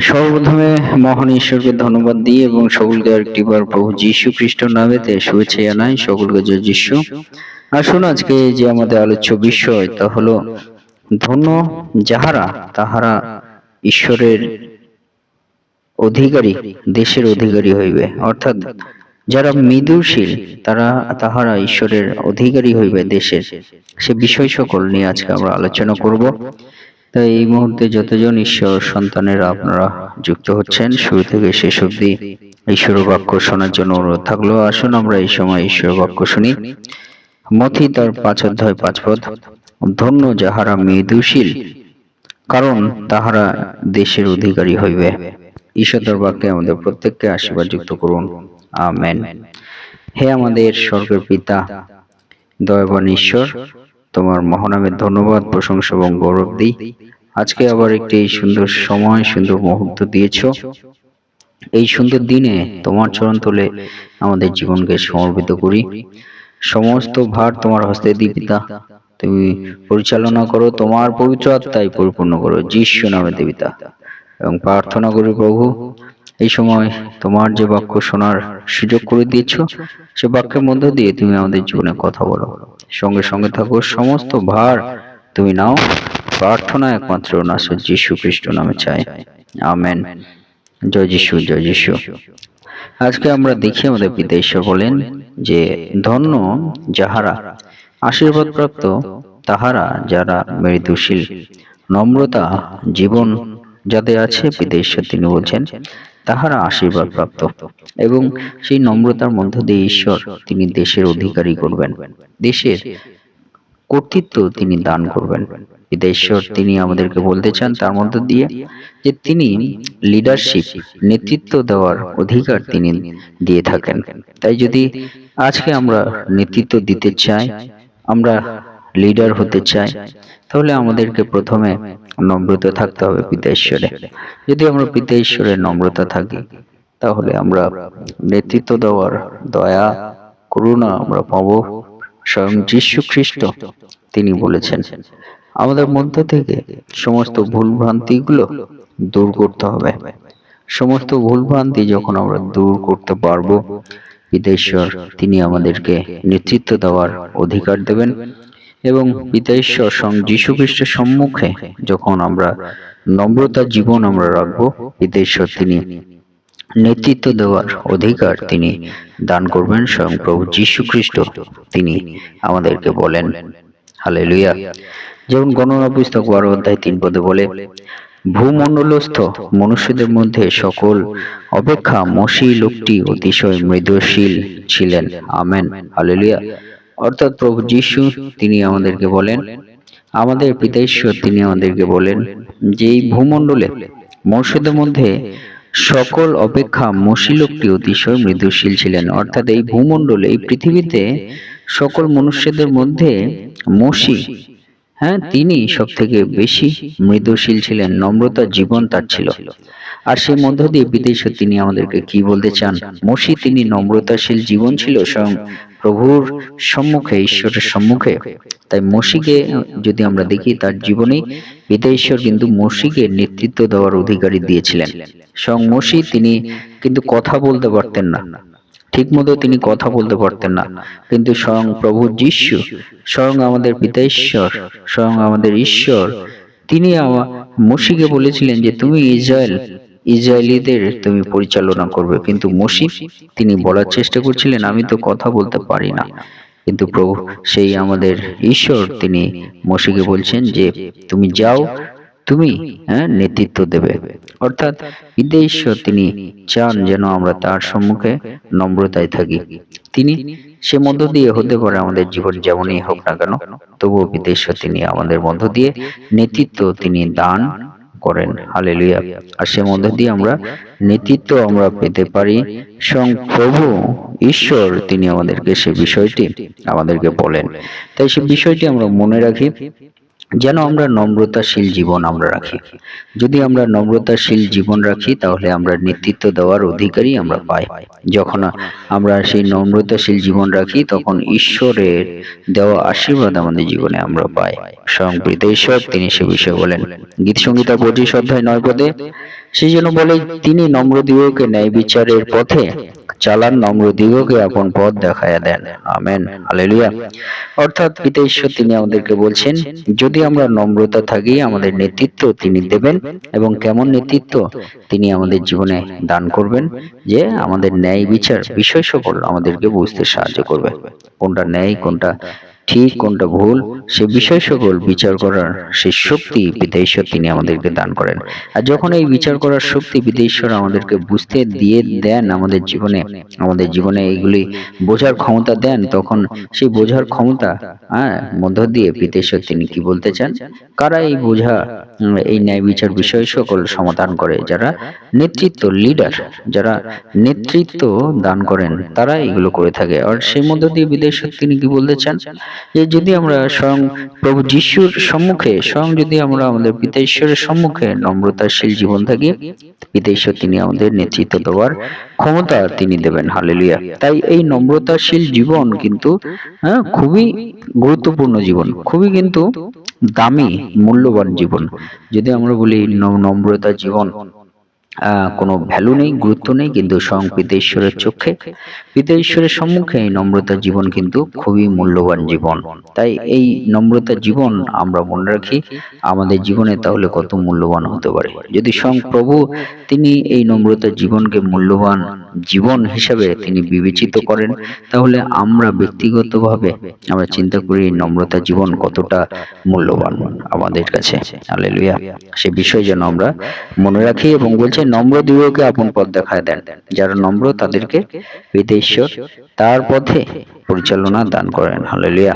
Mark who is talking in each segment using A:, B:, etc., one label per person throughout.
A: সর্বপ্রথমে মহান ঈশ্বরকে ধন্যবাদ দিই এবং সকলকে আরেকটিবার প্রভু যীশু খ্রিস্ট নামেতে শুভেচ্ছা জানাই, সকলকে জয় যীশু। আসুন আজকে যে আমাদের আলোচ্য বিষয়, তা হলো ধন্য যাহারা, তাহারা ঈশ্বরের অধিকারী, দেশের অধিকারী হইবে। অর্থাৎ যারা মৃদুশীল, তারা, তাহারা ঈশ্বরের অধিকারী হইবে দেশের। সে বিষয় সকল নিয়ে আজকে আমরা আলোচনা করব। তাই এই মুহূর্তে যতজন ঈশ্বর সন্তানের আপনারা যুক্ত হচ্ছেন, শুরু থেকে শেষ অবধি ঈশ্বর বাক্য শোনার জন্য অনুরোধ থাকল। আসুন আমরা এই সময় ঈশ্বর বাক্য শুনি। মথি তার পাঁচ অধ্যায় পাঁচ পদ, ধন্য যাহারা মৃদুশীল, কারণ তাহারা দেশের অধিকারী হইবে। ঈশ্বর বাক্যে আমাদের প্রত্যেককে আশীর্বাদ যুক্ত করুন। আমেন। হে আমাদের স্বর্গের পিতা, দয়াবান ঈশ্বর তোমার মহানামের ধন্যবাদ, প্রশংসা এবং গৌরব দিই। আজকে আবার একটি সুন্দর সময়, সুন্দর মুহূর্ত দিয়েছ। এই সুন্দর দিনে তোমার চরণ তোলে আমাদের জীবনকে সমর্পিত করি। সমস্ত ভার তোমার হস্তে দিই পিতা। তুমি পরিচালনা করো, তোমার পবিত্র আত্মায় পরিপূর্ণ করো, যিশু নামে দেবিতা এবং প্রার্থনা করি প্রভু, এই সময় তোমার যে বাক্য শোনার সুযোগ করে দিয়েছ, সে বাক্যের মধ্য দিয়ে তুমি আমাদের জীবনে কথা বলো। সঙ্গে সঙ্গে থাকো সমস্ত ভার তুমি নাও। প্রার্থনা একমাত্র নাস যীশু খ্রিস্ট নামে চাই। আমেন। জয় যিশু জয় যিশু আজকে আমরা দেখি আমাদের পিতা ঈশ্বর বলেন যে ধন্য যাহারা আশীর্বাদ প্রাপ্ত তাহারা যারা মৃদুশীল। নম্রতা জীবন যাদের আছে পিতা ঈশ্বর তিনি বলছেন। তাহারা আশীর্বাদ প্রাপ্ত। এবং সেই নম্রতার মধ্য দিয়ে ঈশ্বর তিনি দেশের অধিকারী করবেন। দেশের কর্তৃত্ব তিনি দান করবেন। ঈশ্বর, তিনি আমাদেরকে বলতে চান তার মধ্য দিয়ে যে তিনি লিডারশিপ নেতৃত্ব দেওয়ার অধিকার তিনি দিয়ে থাকেন। তাই যদি আজকে আমরা নেতৃত্ব দিতে চাই, আমরা লিডার হতে চাই তাহলে আমাদেরকে প্রথমে নম্রতা থাকতে হবে পিতা ঈশ্বরে। যদি আমরা পিতা ঈশ্বরের নম্রতা থাকি, তাহলে আমরা নেতৃত্ব দেওয়ার দয়া, করুণা আমরা পাবো। স্বয়ং যীশু খ্রিস্ট তিনি বলেছেন, আমাদের মধ্য থেকে সমস্ত ভুল ভ্রান্তিগুলো দূর করতে হবে। সমস্ত ভুল ভ্রান্তি যখন আমরা দূর করতে পারব বিদেশ্বর তিনি আমাদেরকে নেতৃত্ব দেওয়ার অধিকার দেবেন। এবং পিতা ঈশ্বর সং যীশু খ্রিস্টের সম্মুখে যখন আমরা নম্রতার জীবন আমরা রাখব পিতা ঈশ্বর তিনি নেতৃত্ব দেওয়ার অধিকার তিনি দান করবেন স্বয়ং প্রভু যীশু খ্রিস্ট তিনি আমাদেরকে বলেন। হালে লুইয়া যেমন গণনা পুস্তক বারো অধ্যায় তিন পদে বলে ভূমণ্ডলস্থ মনুষ্যদের মধ্যে সকল অপেক্ষা মসি লোকটি অতিশয় মৃদুশীল ছিলেন। আমেন। হালেলুয়া। অর্থাৎ প্রভু যীশু তিনি আমাদেরকে বলেন আমাদের পিতা ঈশ্বর তিনি আমাদেরকে বলেন যে এই ভূমণ্ডলে মনুষ্যদের মধ্যে সকল অপেক্ষা মসি লোকটি অতিশয় মৃদুশীল ছিলেন অর্থাৎ এই ভূমণ্ডলে এই পৃথিবীতে সকল মনুষ্যদের মধ্যে মসি হ্যাঁ তিনি সব থেকে বেশি মৃদুশীল ছিলেন নম্রতা জীবন তার ছিল। আর সেই মধ্য দিয়ে বিদেশে তিনি আমাদেরকে কি বলতে চান? মসি তিনি নম্রতাশীল জীবন ছিল স্বয়ং প্রভুর সম্মুখে, ঈশ্বরের সম্মুখে। তাই মসিকে যদি আমরা দেখি, তার জীবনেই পিতা ঈশ্বর কিন্তু মসিকে নেতৃত্ব দেওয়ার অধিকারী দিয়েছিলেন। স্বয়ং মসি তিনি কিন্তু কথা বলতে পারতেন না। ঠিক মতো তিনি কথা বলতে পারতেন না। কিন্তু স্বয়ং প্রভু যিশু, স্বয়ং আমাদের পিতা ঈশ্বর স্বয়ং আমাদের ঈশ্বর, তিনি মসিকে বলেছিলেন যে, তুমি ইসরায়েল ইসরায়েলিদের তুমি পরিচালনা করবে, কিন্তু মসি তিনি বলার চেষ্টা করছিলেন, আমি তো কথা বলতে পারি না। কিন্তু প্রভু, সেই আমাদের ঈশ্বর, তিনি মসিকে বলছেন যে, তুমি যাও, তুমি হ্যাঁ নেতৃত্ব দেবে। অর্থাৎ ঈশ্বর, তিনি চান যেন আমরা তার সম্মুখে নম্রতায় থাকি। তিনি সে মধ্য দিয়ে হতে পারে আমাদের জীবন যেমনই হোক না কেন, তবুও ঈশ্বর, তিনি আমাদের মধ্য দিয়ে নেতৃত্ব, তিনি দান করেন। হালেলুয়া। আর সে মধ্যে দিয়ে আমরা নেতৃত্ব আমরা পেতে পারি। স্বয়ং প্রভু ঈশ্বর তিনি আমাদেরকে সে বিষয়টি আমাদেরকে বলেন। তাই সে বিষয়টি আমরা মনে রাখি। যেন আমরা নম্রতাশীল জীবন আমরা রাখি। যদি আমরা নম্রতাশীল জীবন রাখি, তাহলে আমরা নেতৃত্ব দেওয়ার অধিকারী আমরা পাই। যখন আমরা সেই নম্রতাশীল জীবন রাখি, তখন ঈশ্বরের দেওয়া আশীর্বাদ আমাদের জীবনে আমরা পাই। প্রীত ঈশ্বর, তিনি সে বিষয়ে বলেন। গীত সঙ্গীতা পঁচিশ অধ্যায় নয় পদে সেই জন্য বলে, তিনি নম্র ন্যায় বিচারের পথে চালান নম্র দিগকে আপন পথ দেখায়া দেন। আমেন। হালেলুয়া। অর্থাৎ পিতা ঈশ্বর তিনি আমাদেরকে বলছেন, যদি আমরা নম্রতা থাকি, আমাদের নেতৃত্ব তিনি দেবেন এবং কেমন নেতৃত্ব তিনি আমাদের জীবনে দান করবেন যে আমাদের ন্যায় বিচার বিষয় সকল আমাদেরকে বুঝতে সাহায্য করবে। কোনটা ন্যায়, কোনটা ঠিক, কোনটা ভুল সে বিষয় সকল বিচার করার সে শক্তি পিতা ঈশ্বর তিনি আমাদেরকে দান করেন। আর যখন এই বিচার করার শক্তি পিতা ঈশ্বর আমাদেরকে বুঝতে দিয়ে দেন আমাদের জীবনে আমাদের জীবনে এইগুলি বোঝার ক্ষমতা দেন, তখন সেই বোঝার ক্ষমতা হ্যাঁ মধ্য দিয়ে পিতা ঈশ্বর তিনি কি বলতে চান? কারা এই বোঝা, এই ন্যায় বিচার বিষয় সকল সমাধান করে? যারা নেতৃত্ব লিডার যারা নেতৃত্ব দান করেন, তারা এগুলো করে থাকে। আর সেই মধ্য দিয়ে বিদেশ তিনি কি বলতে চান? যে যদি আমরা স্বয়ং প্রভু যিশুর সম্মুখে, স্বয়ং যদি আমরা আমাদের পিতা ঈশ্বরের সম্মুখে নম্রতাশীল জীবন থাকি, পিতা ঈশ্বর তিনি আমাদের নেতৃত্ব দেওয়ার ক্ষমতা তিনি দেবেন। হালেলুয়া। তাই এই নম্রতাশীল জীবন কিন্তু হ্যাঁ খুবই গুরুত্বপূর্ণ জীবন, খুবই কিন্তু দামি, মূল্যবান জীবন। যদি আমরা বলি নম্রতা জীবন কোনো ভ্যালু নেই, গুরুত্ব নেই, কিন্তু স্বয়ং পিতা ঈশ্বরের চোখে পিতা ঈশ্বরের সম্মুখে এই নম্রতা জীবন কিন্তু খুবই মূল্যবান জীবন। তাই এই নম্রতা জীবন আমরা মনে রাখি আমাদের জীবনে তাহলে কত মূল্যবান হতে পারে। যদি স্বয়ং প্রভু তিনি এই নম্রতা জীবনকে মূল্যবান জীবন হিসাবে তিনি বিবেচিত করেন, তাহলে আমরা ব্যক্তিগতভাবে আমরা চিন্তা করি এই নম্রতা জীবন কতটা মূল্যবান আমাদের কাছে। হালেলুয়া সে বিষয় যেন আমরা মনে রাখি এবং বলছে নম্র দিগকে আপন পথ দেখায় দেন, যারা নম্র তাদেরকে বিদেশ্বর তার পথে পরিচালনা দান করেন। হালেলুয়া।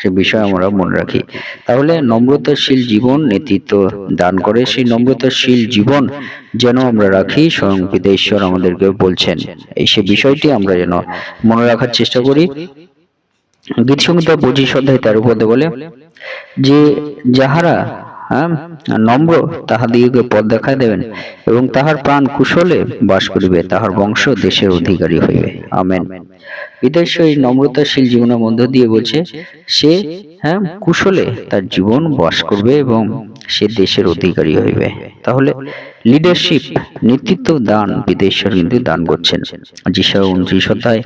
A: সে বিষয় আমরা মনে রাখি। তাহলে নম্রতাশীল জীবন নেতৃত্ব দান করে। সেই নম্রতাশীল জীবন যেন আমরা রাখি, স্বয়ং পিতা ঈশ্বর আমাদেরকে বলছেন। এই সে বিষয়টি আমরা যেন মনে রাখার চেষ্টা করি। গীত সঙ্গীতা পঁচিশ অধ্যায় তেরো পদে বলে যে, যাহারা নম্র তাহাদিগকে পথ দেখায় দেবেন এবং তাহার প্রাণ কুশলে বাস করিবে, তাহার বংশ দেশের অধিকারী হইবে। আমেন। বিদেশ এই নম্রতাশীল জীবনের মধ্য দিয়ে বলছে, সে হ্যাঁ কুশলে তার জীবন বাস করবে এবং সে দেশের অধিকারী হইবে। তাহলে লিডারশিপ নেতৃত্ব দান বিদেশ্বর কিন্তু দান করছেন। যিশা উনত্রিশ অধ্যায়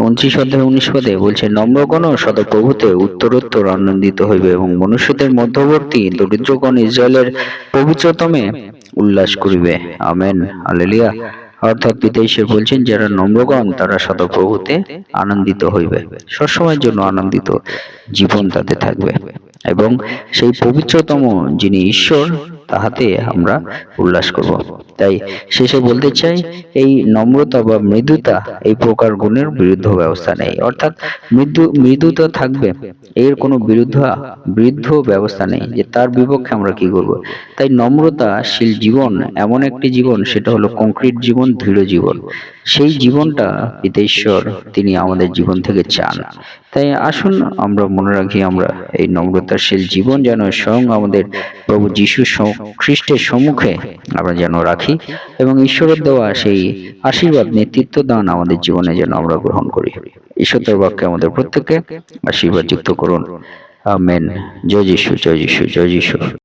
A: উনত্রিশ অধ্যায় উনিশ পদে বলছে নম্রগণ সদপ্রভুতে উত্তরোত্তর আনন্দিত হইবে এবং মনুষ্যদের মধ্যবর্তী দরিদ্রগণ ইসরায়েলের পবিত্রতমে উল্লাস করিবে। আমেন। আলেলিয়া অর্থাৎ পিতা বলছেন, যারা নম্রগণ, তারা সদপ্রভুতে আনন্দিত হইবে। সবসময়ের জন্য আনন্দিত জীবন তাতে থাকবে। এবং সেই পবিত্রতম যিনি ঈশ্বর তাহাতে আমরা উল্লাস করব। তাই শেষে বলতে চাই এই নম্রতা বা মৃদুতা এই প্রকার গুণের বিরুদ্ধ ব্যবস্থা নেই। অর্থাৎ মৃদু মৃদুতা থাকবে। এর কোনো বিরুদ্ধ বৃদ্ধ ব্যবস্থা নেই যে তার বিপক্ষে আমরা কি করব? তাই নম্রতাশীল জীবন এমন একটি জীবন সেটা হলো কংক্রিট জীবন দৃঢ় জীবন। সেই জীবনটা পিতেশ্বর তিনি আমাদের জীবন থেকে চান। তাই আসুন আমরা মনে রাখি আমরা এই নম্রতাশীল জীবন যেন স্বয়ং আমাদের প্রভু যিশু খ্রিস্টের সম্মুখে আমরা যেন রাখি এবং ঈশ্বরের দেওয়া সেই আশীর্বাদ, নেতৃত্ব দান আমাদের জীবনে যেন আমরা গ্রহণ করি। ঈশ্বরের বাক্যে আমাদের প্রত্যেককে আশীর্বাদ যুক্ত করুন। আমেন। জয় যিশু জয় যিশু জয় যিশু।